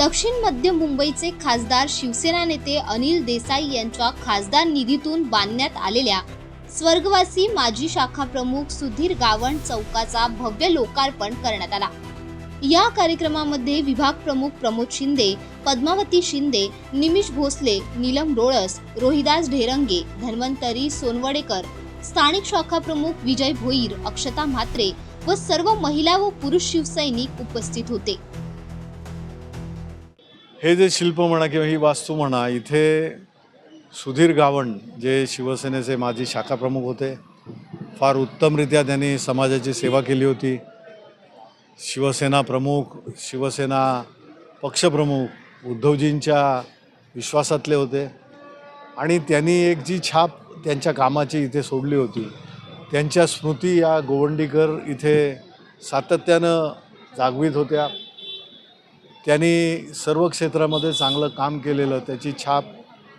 दक्षिण मध्य मुंबईचे खासदार शिवसेना नेते अनिल देसाई यांच्या खासदार निधीतून बांधण्यात आलेल्या स्वर्गवासी माजी शाखा प्रमुख सुधीर गावण चौकाचा भव्य लोकार्पण करण्यात आला. या कार्यक्रमामध्ये विभाग प्रमुख प्रमोद शिंदे पद्मावती शिंदे निमिष भोसले नीलम रोळस रोहिदास ढेरंगे धन्वंतरी सोनवडेकर स्थानिक शाखा प्रमुख विजय भोईर अक्षता म्हात्रे व सर्व महिला व पुरुष शिवसैनिक उपस्थित होते. हे जे शिल्प म्हणा किंवा ही वास्तू म्हणा इथे सुधीर गावण जे शिवसेनेचे माजी शाखा प्रमुख होते फार उत्तमरित्या त्यांनी समाजाची सेवा केली होती. शिवसेना प्रमुख शिवसेना पक्षप्रमुख उद्धवजींच्या विश्वासातले होते. आणि त्यांनी एक जी छाप त्यांच्या कामाची इथे सोडली होती. त्यांच्या स्मृती या गोवंडीकर इथे सातत्यानं जागवित होत्या. त्यांनी सर्व क्षेत्रामध्ये चांगलं काम केलेलं त्याची छाप.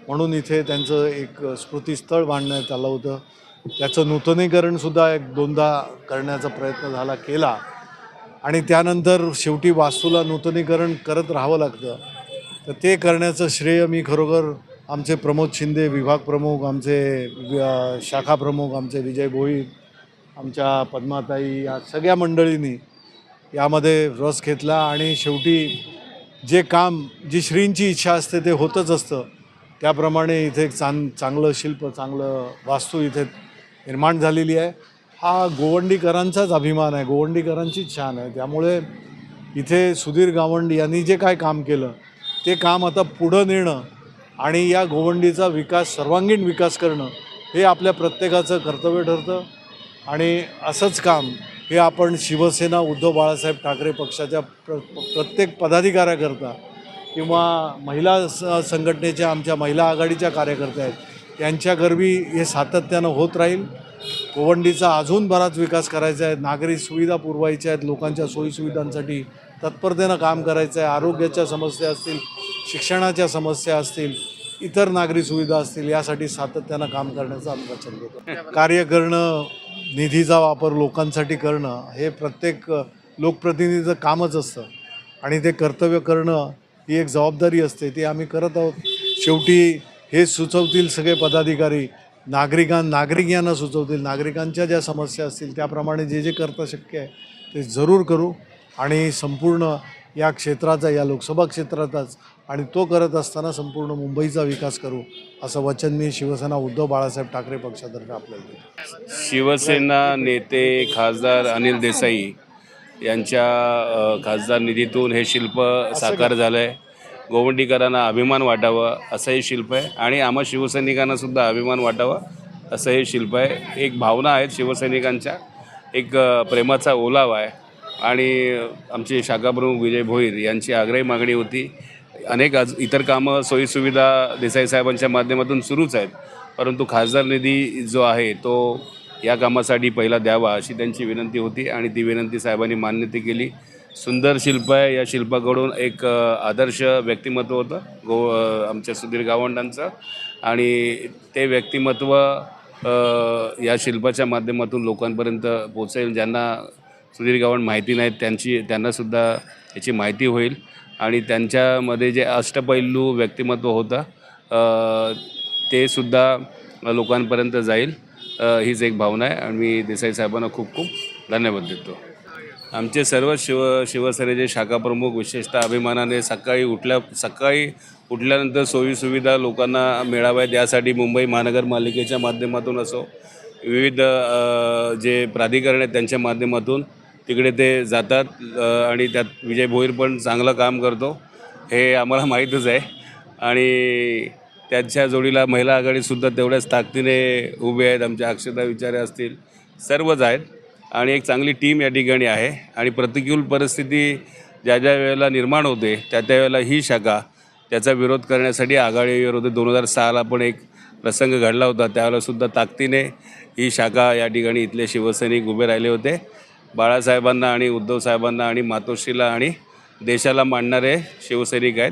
म्हणून इथे त्यांचं एक स्मृतीस्थळ बांधण्यात आलं होतं. त्याचं नूतनीकरणसुद्धा एक दोनदा करण्याचा प्रयत्न झाला केला. आणि त्यानंतर शेवटी वास्तूला नूतनीकरण करत राहावं लागतं. तर ते करण्याचं श्रेय मी खरोखर आमचे प्रमोद शिंदे विभाग प्रमुख आमचे शाखा प्रमुख आमचे विजय भोईर आमच्या पद्माताई या सगळ्या मंडळींनी यामध्ये रस घेतला आणि शेवटी जे काम जी श्रींची इच्छा असते ते होतच असतं. त्याप्रमाणे इथे एक चांग चांगलं शिल्प चांगलं वास्तू इथे निर्माण झालेली आहे. हा गोवंडीकरांचाच अभिमान आहे गोवंडीकरांचीच छान आहे. त्यामुळे इथे सुधीर गावंडी यांनी जे काय काम केलं ते काम आता पुढं नेणं आणि या गोवंडीचा विकास सर्वांगीण विकास करणं हे आपल्या प्रत्येकाचं कर्तव्य ठरतं. आणि असंच काम हे आपण शिवसेना उद्धव बाळासाहेब ठाकरे पक्षाच्या प्र प्रत्येक पदाधिकाऱ्याकरता किंवा महिला स संघटनेच्या आमच्या महिला आघाडीच्या कार्यकर्त्या आहेत त्यांच्याकरवी हे सातत्यानं होत राहील. गोवंडीचा अजून बराच विकास करायचा आहे नागरी सुविधा पुरवायच्या आहेत लोकांच्या सोयीसुविधांसाठी तत्परतेनं काम करायचं आहे आरोग्याच्या समस्या असतील शिक्षणाच्या समस्या असतील इतर नागरी सुविधा असतील यासाठी सातत्यानं काम करण्याचा आमचा छंद होतो कार्य करणं निधीचा वापर लोकांसाठी करणं हे प्रत्येक लोकप्रतिनिधीचं कामच असतं. आणि ते कर्तव्य करणं ही एक जबाबदारी असते ती आम्ही करत आहोत. शेवटी हे सुचवतील सगळे पदाधिकारी नागरिकां नागरिक यांना सुचवतील. नागरिकांच्या ज्या समस्या असतील त्याप्रमाणे जे जे करता शक्य आहे ते जरूर करू. आणि संपूर्ण या क्षेत्राचा या लोकसभा क्षेत्राचाच आणि तो करत असताना संपूर्ण मुंबईचा विकास करू असं वचन मी शिवसेना उद्धव बाळासाहेब ठाकरे पक्षातर्फे आपल्याला शिवसेना नेते खासदार अनिल देसाई यांच्या खासदार निधीतून हे शिल्प साकार झालं आहे गोवंडीकरांना अभिमान वाटावा असं हे शिल्प आहे. आणि आम्हा शिवसैनिकांना सुद्धा अभिमान वाटावा असं हे शिल्प आहे. एक भावना आहेत शिवसैनिकांच्या. एक प्रेमाचा ओलावा आहे. आणि आमचे शाखाप्रमुख विजय भोईर यांची आग्रही मागणी होती. अनेक आज इतर कामं सोयीसुविधा देसाई साहेबांच्या माध्यमातून सुरूच आहेत. परंतु खासदार निधी जो आहे तो या कामासाठी पहिला द्यावा अशी त्यांची विनंती होती आणि ती विनंती साहेबांनी मान्यता केली. सुंदर शिल्प आहे. या शिल्पाकडून एक आदर्श व्यक्तिमत्व होतं. गो आमच्या सुधीर गावंडांचं. आणि ते व्यक्तिमत्व या शिल्पाच्या माध्यमातून लोकांपर्यंत पोचेल ज्यांना सुधीर गावण माहिती नाहीत त्यांची त्यांनासुद्धा याची माहिती होईल. आणि त्यांच्यामध्ये जे अष्टपैलू व्यक्तिमत्व होतं ते सुद्धा लोकांपर्यंत जाईल. हीच एक भावना आहे. आणि मी देसाई साहेबांना खूप खूप धन्यवाद देतो. आमचे सर्व शिव शिवसेनेचे शाखाप्रमुख विशेषतः अभिमानाने सकाळी उठल्या सकाळी उठल्यानंतर सोयीसुविधा लोकांना मिळाव्यात यासाठी मुंबई महानगरपालिकेच्या माध्यमातून असो विविध जे प्राधिकरण आहेत त्यांच्या माध्यमातून तिकडे ते जातात आणि त्यात विजय भोईर पण चांगलं काम करतो. हे आम्हाला माहीतच आहे. आणि त्यांच्या जोडीला महिला आघाडीसुद्धा तेवढ्याच ताकदीने उभे आहेत. आमच्या अक्षता विचारे असतील सर्वच आहेत. आणि एक चांगली टीम या ठिकाणी आहे. आणि प्रतिकूल परिस्थिती ज्या ज्या वेळेला निर्माण होते त्या त्या वेळेला ही शाखा त्याचा विरोध करण्यासाठी आघाडीवर होते दोन हजार सहाला पण एक प्रसंग घडला होता. त्यावेळेलासुद्धा ताकदीने ही शाखा या ठिकाणी इथले शिवसैनिक उभे राहिले होते. बाळासाहेबांना आणि उद्धव साहेबांना आणि मातोश्रीला आणि देशाला मांडणारे शिवसैनिक आहेत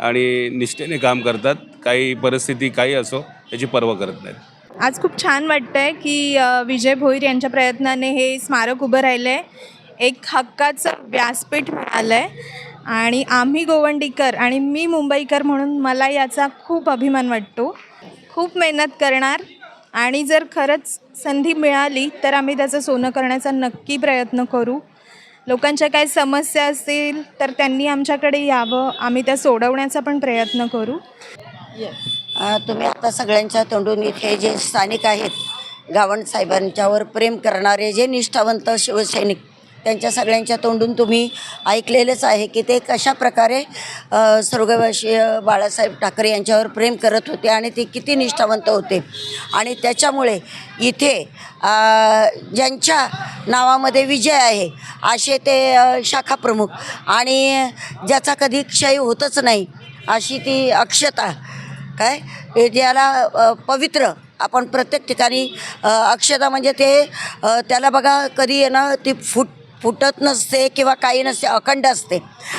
आणि निष्ठेने काम करतात. काही परिस्थिती काही असो त्याची पर्वा करत नाहीत. आज खूप छान वाटतं आहे की विजय भोईर यांच्या प्रयत्नाने हे स्मारक उभं राहिलं आहे एक हक्काचं व्यासपीठ मिळालं आहे आणि आम्ही गोवंडीकर आणि मी मुंबईकर म्हणून मला याचा खूप अभिमान वाटतो. खूप मेहनत करणार. आणि जर खरंच संधी मिळाली तर आम्ही त्याचं सोनं करण्याचा नक्की प्रयत्न करू. लोकांच्या काय समस्या असतील तर त्यांनी आमच्याकडे यावं. आम्ही त्या सोडवण्याचा पण प्रयत्न करू. तुम्ही आता सगळ्यांच्या तोंडून इथे जे स्थानिक आहेत गावण साहेबांच्यावर प्रेम करणारे जे निष्ठावंत शिवसैनिक त्यांच्या सगळ्यांच्या तोंडून तुम्ही ऐकलेलंच आहे की ते कशा प्रकारे अ, बाळासाहेब ठाकरे यांच्यावर प्रेम करत होते आणि ते किती निष्ठावंत होते. आणि त्याच्यामुळे इथे ज्यांच्या नावामध्ये विजय आहे असे ते शाखा प्रमुख आणि ज्याचा कधी क्षय होतच नाही अशी ती अक्षता काय? ज्याला पवित्र आपण प्रत्येक ठिकाणी अक्षता म्हणजे ते त्याला बघा कधी आहे ना ती फुट फुटत नसते किंवा काही नसते अखंड असते.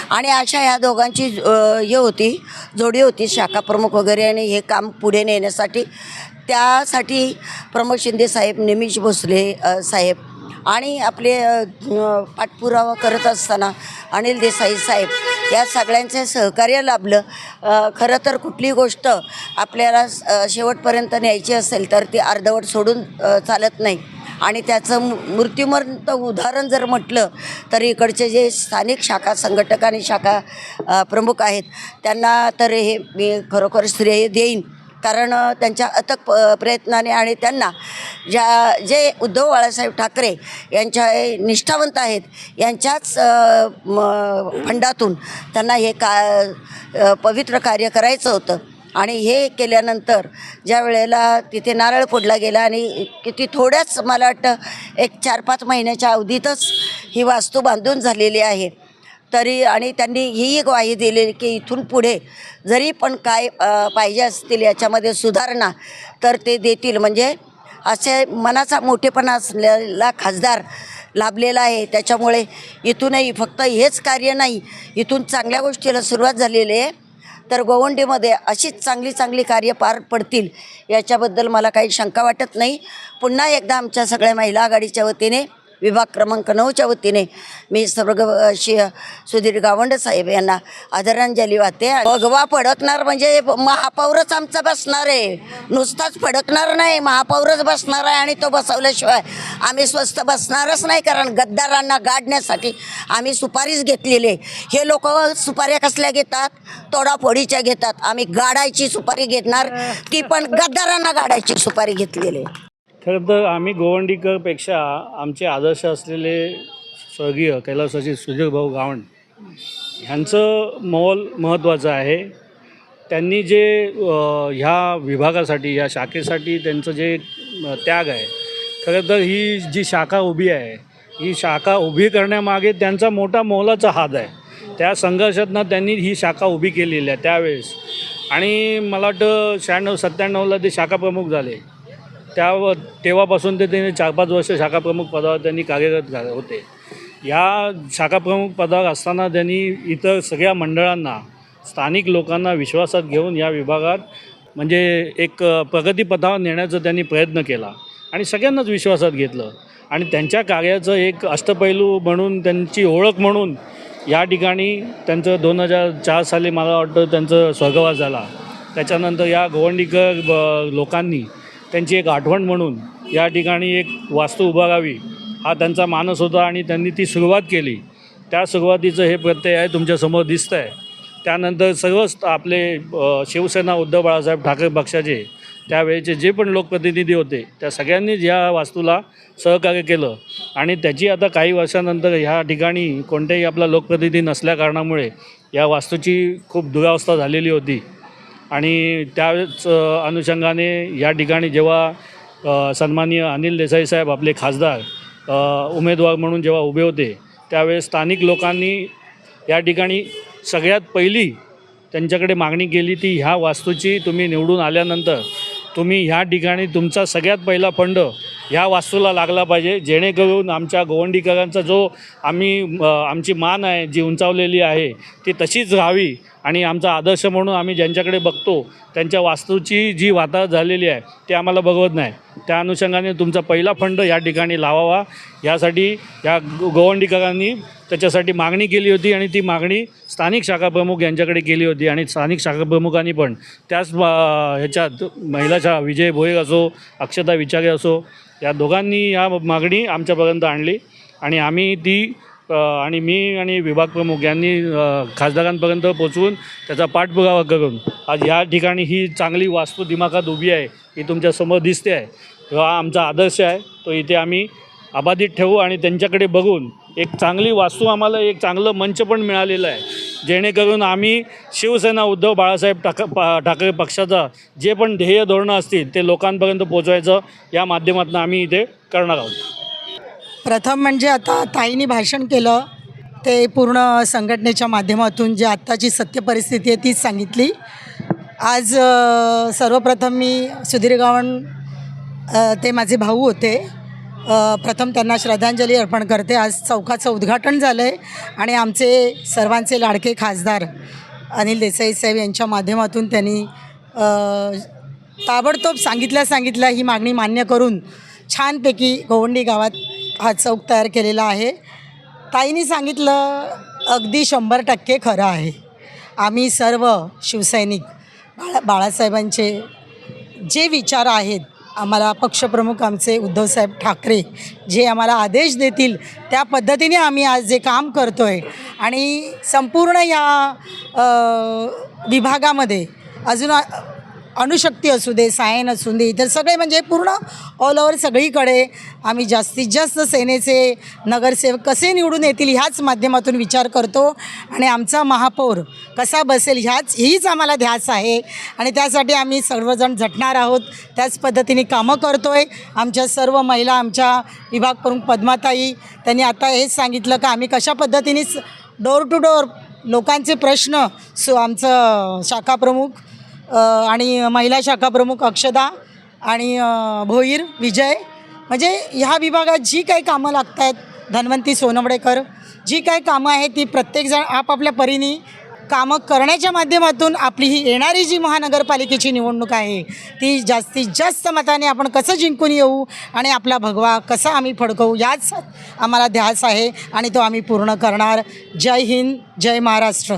आणि अशा ह्या दोघांची हे होती जोडी होती शाखा प्रमुख वगैरे आणि हे काम पुढे नेण्यासाठी. त्यासाठी प्रमोद शिंदे साहेब निमिष भोसले साहेब आणि आपले पाठपुरावा करत असताना अनिल देसाई साहेब या सगळ्यांचे सहकार्य लाभलं. खरं तर कुठली गोष्ट आपल्याला शेवटपर्यंत न्यायची असेल तर ती अर्धवट सोडून चालत नाही. आणि त्याचं मू- उदाहरण जर म्हटलं तर इकडचे जे स्थानिक शाखा संघटक आणि शाखा प्रमुख आहेत त्यांना तर हे मी खरोखर श्रेय देईन. कारण त्यांच्या अथक प प्रयत्नाने आणि त्यांना ज्या जे उद्धव बाळासाहेब ठाकरे यांच्या निष्ठावंत आहेत यांच्याच फंडातून त्यांना हे का पवित्र कार्य करायचं होतं. आणि हे केल्यानंतर ज्या वेळेला तिथे नारळ फोडला गेला आणि किती थोड्याच मला वाटतं एक चार पाच महिन्याच्या अवधीतच ही वास्तू बांधून झालेली आहे. तरी आणि त्यांनी ही ग्वाही दिली की इथून पुढे जरी पण काय पाहिजे असतील याच्यामध्ये सुधारणा तर ते देतील. म्हणजे असे मनाचा मोठेपणा असलेला खासदार लाभलेला आहे. त्याच्यामुळे इथूनही फक्त हेच कार्य नाही इथून चांगल्या गोष्टीला सुरुवात झालेली आहे. तर गोवंडीमध्ये अशीच चांगली चांगली कार्य पार पडतील याच्याबद्दल मला काही शंका वाटत नाही. पुन्हा एकदा आमच्या सगळ्या महिला आघाडीच्या वतीने विभाग क्रमांक नऊच्या वतीने मी स्वर्गशीय सुधीर गावंड साहेब यांना आदरांजली वाहते. भगवा फडकणार म्हणजे महापौरच आमचा बसणार आहे. नुसताच फडकणार नाही महापौरच बसणार आहे आणि तो बसवल्याशिवाय आम्ही स्वस्त बसणारच नाही कारण गद्दारांना गाडण्यासाठी आम्ही सुपारीच घेतलेली आहे. हे लोक सुपाऱ्या कसल्या घेतात? तोडाफोडीच्या घेतात. आम्ही गाडायची सुपारी घेणार ती पण गद्दारांना गाडायची सुपारी घेतलेली आहे. खरं तर आम्ही गोवंडीकरपेक्षा आमचे आदर्श असलेले स्वर्गीय कैलासाचे सुधीरभाऊ गावण ह्यांचं मोल महत्त्वाचं आहे. त्यांनी जे ह्या विभागासाठी या शाखेसाठी त्यांचं जे त्याग आहे खरं तर ही जी शाखा उभी आहे ही शाखा उभी करण्यामागे त्यांचा मोठा मोलाचा हात आहे. त्या संघर्षातनं त्यांनी ही शाखा उभी केलेली आहे त्यावेळेस. आणि मला वाटतं शहाण्णव सत्त्याण्णवला ते शाखा प्रमुख झाले. त्या तेव्हापासून ते त्यांनी चार पाच वर्ष शाखाप्रमुख पदावर त्यांनी कार्यरत झाले होते. या शाखाप्रमुख पदावर असताना त्यांनी इतर सगळ्या मंडळांना स्थानिक लोकांना विश्वासात घेऊन या विभागात म्हणजे एक प्रगतीपथावर नेण्याचा त्यांनी प्रयत्न केला आणि सगळ्यांनाच विश्वासात घेतलं. आणि त्यांच्या कार्याचं एक अष्टपैलू म्हणून त्यांची ओळख म्हणून या ठिकाणी त्यांचं दोन हजार चार साली मला वाटतं त्यांचं स्वर्गवास झाला. त्याच्यानंतर या गोवंडीकर ब- लोकांनी त्यांची एक आठवण म्हणून या ठिकाणी एक वास्तू उभारावी. हा त्यांचा मानस होता आणि त्यांनी ती सुरुवात केली. त्या सुरुवातीचं हे प्रत्यय आहे तुमच्यासमोर दिसतं आहे त्यानंतर सर्वच आपले शिवसेना उद्धव बाळासाहेब ठाकरे पक्षाचे त्यावेळेचे जे पण लोकप्रतिनिधी होते त्या सगळ्यांनीच या वास्तूला सहकार्य केलं. आणि त्याची आता काही वर्षानंतर ह्या ठिकाणी कोणत्याही आपला लोकप्रतिनिधी नसल्या कारणामुळे या वास्तूची खूप दुरावस्था झालेली होती. आणि त्याच अनुषंगाने या ठिकाणी जेव्हा सन्माननीय अनिल देसाई साहेब आपले खासदार उमेदवार म्हणून जेव्हा उभे होते त्यावेळेस स्थानिक लोकांनी या ठिकाणी सगळ्यात पहिली त्यांच्याकडे मागणी केली ती ह्या वास्तूची तुम्ही निवडून आल्यानंतर तुम्ही ह्या ठिकाणी तुमचा सगळ्यात पहिला फंड ह्या वास्तूला लागला पाहिजे जेणेकरून आमच्या गोवंडीकरांचा जो आम्ही आमची मान आहे जी उंचावलेली आहे ती तशीच राहावी आणि आमचा आदर्श म्हणून आम्ही ज्यांच्याकडे बघतो त्यांच्या वास्तूची जी वाता झालेली आहे ते आम्हाला बघवत नाही. त्या अनुषंगाने तुमचा पहिला फंड या ठिकाणी लावावा. यासाठी या गो- गोवंडीकरांनी त्याच्यासाठी मागणी केली होती आणि ती मागणी स्थानिक शाखाप्रमुख यांच्याकडे केली होती आणि स्थानिक शाखाप्रमुखांनी पण त्याच ह्याच्यात महिलाच्या विजय भोईर असो अक्षता विचारे असो या दोघांनी या मागणी आमच्यापर्यंत आणली आणि आम्ही ती आणि मी आणि विभाग प्रमुख यांनी खासदारांपर्यंत पोचवून त्याचा पाठपुरावा करून आज या ठिकाणी ही चांगली वास्तू दिमाखात उभी आहे ही तुमच्यासमोर दिसते आहे. हा आमचा आदर्श आहे तो इथे आम्ही अबाधित ठेवू आणि त्यांच्याकडे बघून एक चांगली वास्तू आम्हाला एक चांगलं मंच पण मिळालेलं आहे. जेणेकरून आम्ही शिवसेना उद्धव बाळासाहेब ठाक पा ठाकरे पक्षाचा जे पण ध्येय धोरणं असतील ते लोकांपर्यंत पोचवायचं या माध्यमातून आम्ही इथे करणार आहोत. प्रथम म्हणजे आता ताईंनी भाषण केलं ते पूर्ण संघटनेच्या माध्यमातून जी आत्ताची सत्य परिस्थिती आहे तीच सांगितली. आज सर्वप्रथम मी सुधीर गावण ते माझे भाऊ होते. प्रथम त्यांना श्रद्धांजली अर्पण करते. आज चौकाचं उद्घाटन झालं आहे आणि आमचे सर्वांचे लाडके खासदार अनिल देसाई साहेब यांच्या माध्यमातून त्यांनी ताबडतोब सांगितल्या सांगितल्या ही मागणी मान्य करून छानपैकी गोवंडी गावात हा चौक तयार केलेला आहे. ताईंनी सांगितलं अगदी शंभर टक्के खरं आहे. आम्ही सर्व शिवसैनिक बाळा बाळासाहेबांचे जे विचार आहेत आम्हाला पक्षप्रमुख आमचे उद्धवसाहेब ठाकरे जे आम्हाला आदेश देतील त्या पद्धतीने आम्ही आज जे काम करतो आहे आणि संपूर्ण या विभागामध्ये अजून अणुशक्ती असू दे सायन असू दे इतर सगळे म्हणजे पूर्ण ऑल ओव्हर सगळीकडे आम्ही जास्तीत जास्त सेनेचे नगरसेवक कसे निवडून येतील ह्याच माध्यमातून विचार करतो. आणि आमचा महापौर कसा बसेल ह्याच हीच आम्हाला ध्यास आहे. आणि त्यासाठी आम्ही सर्वजण झटणार आहोत. त्याच पद्धतीने कामं करतो आहे आमच्या सर्व महिला आमच्या विभाग प्रमुख पद्माताई त्यांनी आता हेच सांगितलं का आम्ही कशा पद्धतीने डोर टू डोर लोकांचे प्रश्न सो आमचं शाखाप्रमुख आणि महिला शाखा प्रमुख अक्षदा आणि भोईर विजय. म्हणजे ह्या विभागात जी काही कामं लागत आहेत धन्वंती सोनवडेकर जी काही कामं आहेत ती प्रत्येकजण आपापल्या परीने कामं करण्याच्या माध्यमातून आपली ही येणारी जी महानगरपालिकेची निवडणूक आहे ती जास्तीत जास्त मताने आपण कसं जिंकून येऊ आणि आपला भगवा कसा आम्ही फडकवू याच आम्हाला ध्यास आहे आणि तो आम्ही पूर्ण करणार. जय हिंद जय महाराष्ट्र.